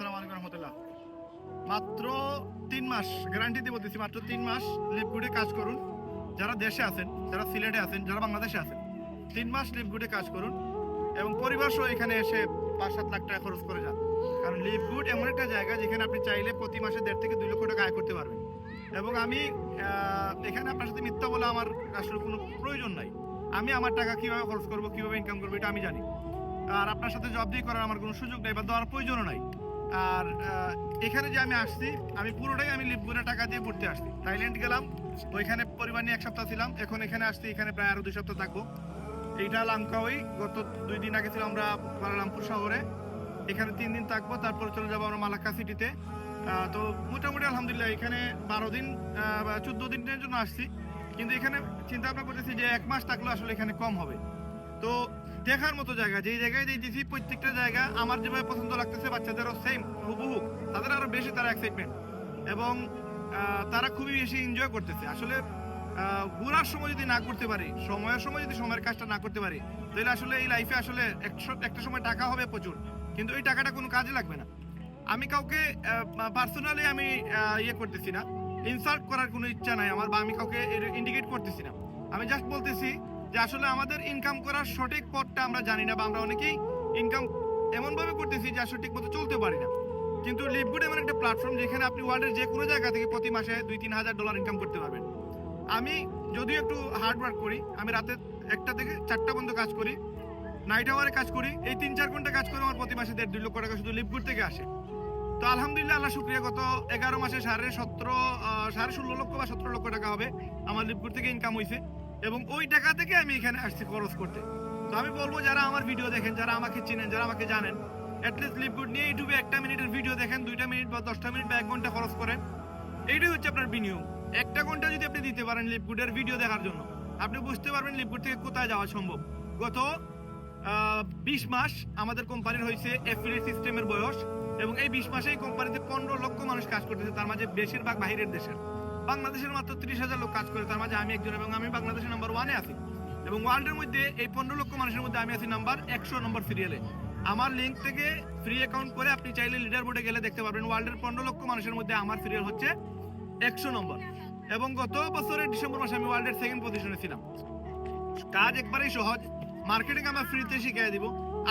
আসসালামু আলাইকুম রহমতুল্লাহ। মাত্র তিন মাস গ্যারান্টি দিয়ে বলতেছি মাত্র তিন মাস লিপগুডে কাজ করুন। যারা দেশে আছেন, যারা সিলেটে আছেন, যারা বাংলাদেশে আছেন, তিন মাস লিপগুডে কাজ করুন এবং পরিবার সহ এখানে এসে পাঁচ সাত লাখ টাকা খরচ করে যান। কারণ লিপগুড এমন একটা জায়গা যেখানে আপনি চাইলে প্রতি মাসে দেড় থেকে দুই লক্ষ টাকা আয় করতে পারবেন। এবং আমি এখানে আপনার সাথে মিথ্যা বলে আমার আসলে কোনো প্রয়োজন নাই। আমি আমার টাকা কীভাবে খরচ করব, কীভাবে ইনকাম করব, এটা আমি জানি। আর আপনার সাথে জব দিয়ে করার আমার কোনো সুযোগ নেই বা দেওয়ার প্রয়োজনও নাই। আর এখানে যে আমি আসছি, আমি পুরোটাই আমি লিপগুনে টাকা দিয়ে পড়তে আসছি। থাইল্যান্ড গেলাম, ওইখানে পরিবার নিয়ে এক সপ্তাহ ছিলাম, এখন এখানে আসছি, এখানে প্রায় আরও দুই সপ্তাহ থাকব। এইটা লামকাওই গত দুই দিন আগে ছিলাম আমরা কুয়ালালামপুর শহরে। এখানে তিন দিন থাকব, তারপর চলে যাব আমরা মালাক্কা সিটিতে। তো মোটামুটি আলহামদুলিল্লাহ, এখানে বারো দিন বা চোদ্দ দিনের জন্য আসছি। কিন্তু এখানে চিন্তা ভাবনা করতেছি যে এক মাস থাকলে আসলে এখানে কম হবে। তো দেখার মতো জায়গা, যেই জায়গায় দিয়েছি প্রত্যেকটা জায়গা আমার যেভাবে পছন্দ লাগতেছে, বাচ্চাদেরও সেম হুবহু। তাদের আরও বেশি তারা এক্সাইটমেন্ট এবং তারা খুবই বেশি এনজয় করতেছে। আসলে ঘোরার সময় যদি না করতে পারি, সময়ের সময় যদি সময়ের কাজটা না করতে পারি, তাহলে আসলে এই লাইফে আসলে একটা সময় টাকা হবে প্রচুর। কিন্তু এই টাকাটা কোনো কাজে লাগবে না। আমি কাউকে পার্সোনালি আমি ইয়ে করতেছি না। ইনসাল্ট করার কোনো ইচ্ছা নাই আমার, বা আমি কাউকে ইন্ডিকেট করতেছি না। আমি জাস্ট বলতেছি যে আসলে আমাদের ইনকাম করার সঠিক পথটা আমরা জানি না বা আমরা অনেকেই ইনকাম এমন ভাবে করতেছি যে আসলে ঠিক মতো চলতে পারি না। কিন্তু লিভগুড এমন একটা প্ল্যাটফর্ম যেখানে আপনি ওয়ার্ল্ডের যে কোনো জায়গা থেকে প্রতি মাসে দুই তিন হাজার ডলার ইনকাম করতে পারবেন। আমি যদিও একটু হার্ড ওয়ার্ক করি, আমি রাতে একটা থেকে চারটা পর্যন্ত কাজ করি নাইট আওয়ারে কাজ করি, এই তিন চার ঘণ্টা কাজ করে আমার প্রতি মাসে দেড় দুই লক্ষ টাকা শুধু লিভগুড থেকে আসে। তো আলহামদুলিল্লাহ, আল্লাহ শুক্রিয়া, গত এগারো মাসে সাড়ে সতেরো সাড়ে ষোলো লক্ষ বা সতেরো লক্ষ টাকা হবে আমার লিভগুড থেকে ইনকাম হয়েছে এবং ওই টাকা থেকে আমি এখানে আসছি খরচ করতে। তো আমি বলব যারা আমার ভিডিও দেখেন, যারা আমাকে চিনেন, যারা আমাকে জানেন অ্যাটলিস্ট লিভগুড নিয়ে ইউটিউবে একটা মিনিটের ভিডিও দেখেন, দুইটা মিনিট বা দশটা মিনিট বা এক ঘণ্টা খরচ করেন। এইটাই হচ্ছে আপনার বিনিয়োগ। একটা ঘণ্টা যদি আপনি দিতে পারেন লিপগুডের ভিডিও দেখার জন্য, আপনি বুঝতে পারবেন লিপগুড থেকে কোথায় যাওয়া সম্ভব। গত বিশ মাস আমাদের কোম্পানির হয়েছে এফিলিয়েট সিস্টেমের বয়স, এবং এই বিশ মাসে এই কোম্পানিতে পনেরো লক্ষ মানুষ কাজ করতেছে, তার মাঝে বেশিরভাগ বাহিরের দেশের। বাংলাদেশের মাত্র ত্রিশ হাজার লোক কাজ করে, তার মাঝে আমি একজন এবং আমি বাংলাদেশের নাম্বার ওয়ানে আছি। এবং ওয়ার্ল্ডের মধ্যে এই পনেরো লক্ষ মানুষের মধ্যে আমি আছি নাম্বার একশো নম্বর সিরিয়ালে আমার লিঙ্ক থেকে ফ্রি অ্যাকাউন্ট করে আপনি চাইলে লিডার বোর্ডে গেলে দেখতে পারবেন ওয়ার্ল্ডের পনেরো লক্ষ মানুষের মধ্যে আমার সিরিয়াল হচ্ছে একশো নম্বর এবং গত বছরের ডিসেম্বর মাসে আমি ওয়ার্ল্ডের সেকেন্ড পজিশনে ছিলাম। কাজ একবারেই সহজ মার্কেটিং আমরা ফ্রিতে শিখিয়ে দিব।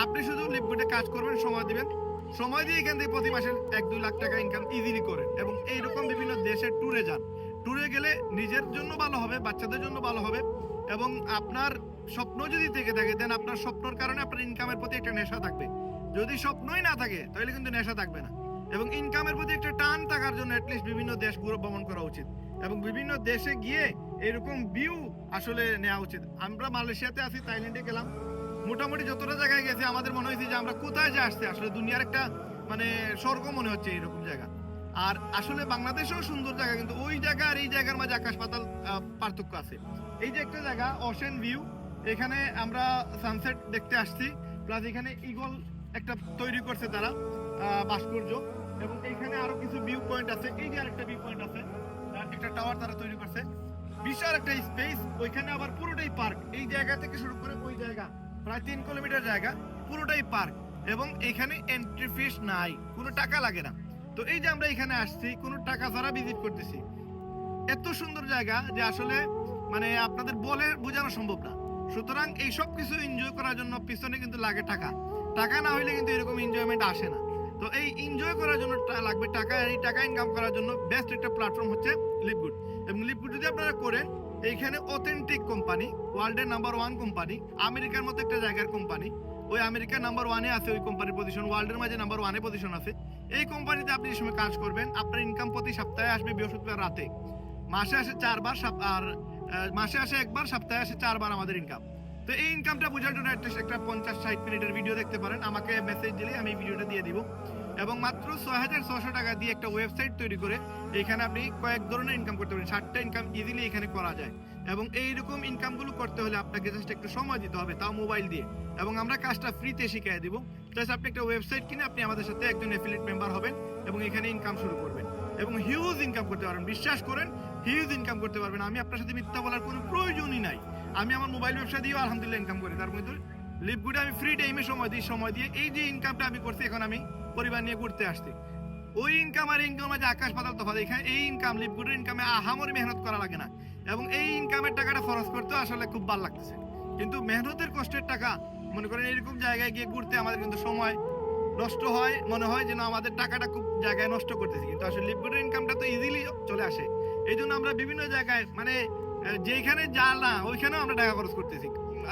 আপনি শুধু লিপগুডে কাজ করবেন, সময় দিবেন। সময় দিয়ে এখান থেকে প্রতি মাসে এক দুই লাখ টাকা ইনকাম ইজিলি করেন এবং এইরকম বিভিন্ন দেশে ট্যুরে যান। ট্যুরে গেলে নিজের জন্য ভালো হবে, বাচ্চাদের জন্য ভালো হবে এবং আপনার স্বপ্ন যদি থেকে থাকে দেন আপনার স্বপ্নর কারণে আপনার ইনকামের প্রতি একটা নেশা থাকবে। যদি স্বপ্নই না থাকে, তাহলে কিন্তু নেশা থাকবে না। এবং ইনকামের প্রতি একটা টান থাকার জন্য অ্যাটলিস্ট বিভিন্ন দেশ ভ্রমণ করা উচিত। এবং বিভিন্ন দেশে গিয়ে এরকম ভিউ আসলে নেওয়া উচিত। আমরা মালয়েশিয়াতে আছি, থাইল্যান্ডে গেলাম। মোটামুটি যতটা জায়গায় গেছি, আমাদের মনে হয়েছে যে আমরা কোথায় যে আসছে, আসলে দুনিয়ার একটা মানে স্বর্গ মনে হচ্ছে এরকম জায়গা। আর আসলে বাংলাদেশেও সুন্দর জায়গা, কিন্তু ওই জায়গা আর এই জায়গার মাঝে আকাশ পাতাল পার্থক্য আছে। এই যে একটা জায়গা ওশেন ভিউ এখানে আমরা সানসেট দেখতে আসছি প্লাস এখানে ইগল একটা তৈরি করছে তারা ভাস্কর্য, এবং এখানে আরও কিছু ভিউ পয়েন্ট আছে। এই যে আরেকটা ভিউ পয়েন্ট আছে একটা টাওয়ার তারা তৈরি করছে। বিশাল একটা স্পেস ওইখানে আবার পুরোটাই পার্ক এই জায়গা থেকে শুরু করে ওই জায়গা, প্রায় তিন কিলোমিটার জায়গা, পুরোটাই পার্ক এবং এখানে এন্ট্রি ফিস নাই, কোনো টাকা লাগে না। তো এই যে আমরা এখানে আসছি, কোনো টাকা ছাড়া ভিজিট করতেছি। এত সুন্দর জায়গা যে আসলে মানে আপনাদের বলে বোঝানো সম্ভব না। সুতরাং এই সব কিছু এনজয় করার জন্য পিছনে কিন্তু লাগে টাকা। টাকা না হইলে কিন্তু এরকম এনজয়মেন্ট আসে না। তো এই এনজয় করার জন্য লাগবে টাকা এই টাকা ইনকাম করার জন্য বেস্ট একটা প্ল্যাটফর্ম হচ্ছে লিপগুড এবং লিপগুড যদি আপনারা করেন, এইখানে অথেন্টিক কোম্পানি ওয়ার্ল্ডের নাম্বার ওয়ান কোম্পানি আমেরিকার মতো একটা জায়গার কোম্পানি ওই আমেরিকা নাম্বার ওয়ানে আছে ওই কোম্পানির পজিশন ওয়ার্ল্ডের মাঝে নাম্বার ওয়ানে পজিশন আছে। এই কোম্পানিতে আপনি সময় কাজ করবেন, আপনার ইনকাম প্রতি সপ্তাহে আসবে বৃহস্পতিবার রাতে। মাসে আসে চারবার আর মাসে আসে একবার, সপ্তাহে আসে চারবার আমাদের ইনকাম তো এই ইনকামটা বোঝার জন্য একটা পঞ্চাশ ষাট মিনিটের ভিডিও দেখতে পারেন। আমাকে মেসেজ দিলে আমি ভিডিওটা দিয়ে দিব। এবং মাত্র ছয় হাজার ছশো টাকা দিয়ে একটা ওয়েবসাইট তৈরি করে এখানে আপনি কয়েক ধরনের ইনকাম করতে পারেন। ষাটটা ইনকাম ইজিলি এখানে করা যায়। এবং এইরকম ইনকামগুলো করতে হলে আপনাকে জাস্ট একটু সময় দিতে হবে তাও মোবাইল দিয়ে। এবং আমরা কাজটা ফ্রিতে শিখিয়ে দিব। জাস্ট আপনি একটা ওয়েবসাইট কিনে আপনি আমাদের সাথে একজন অ্যাফিলিয়েট মেম্বার হবেন এবং এখানে ইনকাম শুরু করবেন। এবং হিউজ ইনকাম করতে পারবেন। বিশ্বাস করেন হিউজ ইনকাম করতে পারবেন। আমি আপনার সাথে মিথ্যা বলার কোনো প্রয়োজনই নাই। আমি আমার মোবাইল ব্যবসা দিয়েও আলহামদুলিল্লাহ ইনকাম করি। তার মধ্যে লিপগুডে আমি ফ্রি টাইমে সময় দিই, সময় দিয়ে এই যে ইনকামটা আমি করছি এখন আমি পরিবার নিয়ে ঘুরতে আসছি। ওই ইনকাম আর ইনকাম যে আকাশ পাতাল তফাৎ, এখানে এই ইনকাম লিপগুডের ইনকামে আহামরি মেহনত করা লাগে না। এবং এই ইনকামের টাকাটা খরচ করতে আসলে খুব ভালো লাগতেছে। কিন্তু মেহনতের কষ্টের টাকা, মনে করেন এরকম জায়গায় গিয়ে ঘুরতে আমাদের কিন্তু সময় নষ্ট হয়, মনে হয় যেন আমাদের টাকাটা খুব জায়গায় নষ্ট করতেছি। কিন্তু আসলে লিপগুডের ইনকামটা তো ইজিলি চলে আসে। এই জন্য আমরা বিভিন্ন জায়গায় মানে যেখানে যা না, ওইখানেও আমরা টাকা খরচ করতেছি।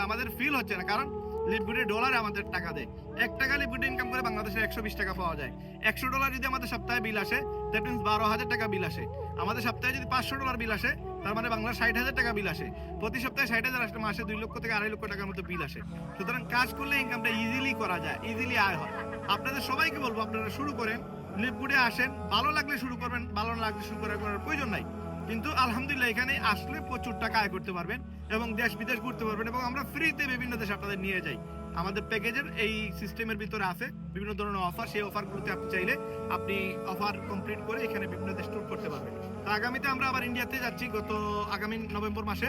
আমাদের ফিল হচ্ছে না। কারণ লিপগুডে ডলার আমাদের টাকা দেয়। এক টাকা লিপগুডে ইনকাম করে বাংলাদেশে একশো বিশ টাকা পাওয়া যায়। একশো ডলার যদি আমাদের সপ্তাহে বিল আসে দ্যাট মিনস বারো হাজার টাকা বিল আসে। আমাদের সপ্তাহে যদি পাঁচশো ডলার বিল আসে, তার মানে বাংলার ষাট হাজার টাকা বিল আসে। প্রতি সপ্তাহে ষাট হাজার আসলে মাসে দুই লক্ষ থেকে আড়াই লক্ষ টাকার মতো বিল আসে। সুতরাং কাজ করলে ইনকামটা ইজিলি করা যায় ইজিলি আয় হয়। আপনাদের সবাইকে বলব, আপনারা শুরু করেন লিপগুডে আসেন, ভালো লাগলে শুরু করবেন, ভালো লাগলে শুরু করার প্রয়োজন নাই। কিন্তু আলহামদুলিল্লাহ এখানে আসলে প্রচুর টাকা আয় করতে পারবেন এবং দেশ বিদেশ ঘুরতে পারবেন এবং আমরা ফ্রিতে বিভিন্ন দেশে আপনাদের নিয়ে যাই। আমাদের প্যাকেজের এই সিস্টেমের ভিতরে আছে বিভিন্ন ধরনের অফার সেই অফারগুলোতে আপনি চাইলে আপনি অফার কমপ্লিট করে এখানে বিভিন্ন দেশ ট্যুর করতে পারবেন। তো আগামীতে আমরা আবার ইন্ডিয়াতে যাচ্ছি গত আগামী নভেম্বর মাসে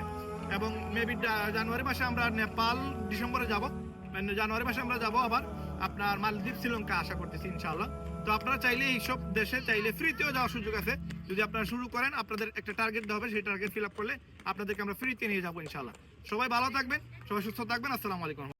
এবং মেবি জানুয়ারি মাসে আমরা নেপাল, ডিসেম্বরে যাব। মানে জানুয়ারি মাসে আমরা যাব আবার। আপনার মালদ্বীপ, শ্রীলঙ্কা আশা করতেছি ইনশাআল্লাহ। তো আপনারা চাইলে এইসব দেশে চাইলে ফ্রিতেও যাওয়ার সুযোগ আছে। যদি আপনারা শুরু করেন, আপনাদের একটা টার্গেট দেওয়া হবে, সেই টার্গেট ফিল আপ করলে আপনাদেরকে আমরা ফ্রিতে নিয়ে যাব ইনশাআল্লাহ। সবাই ভালো থাকবেন, সবাই সুস্থ থাকবেন, আসসালামু আলাইকুম।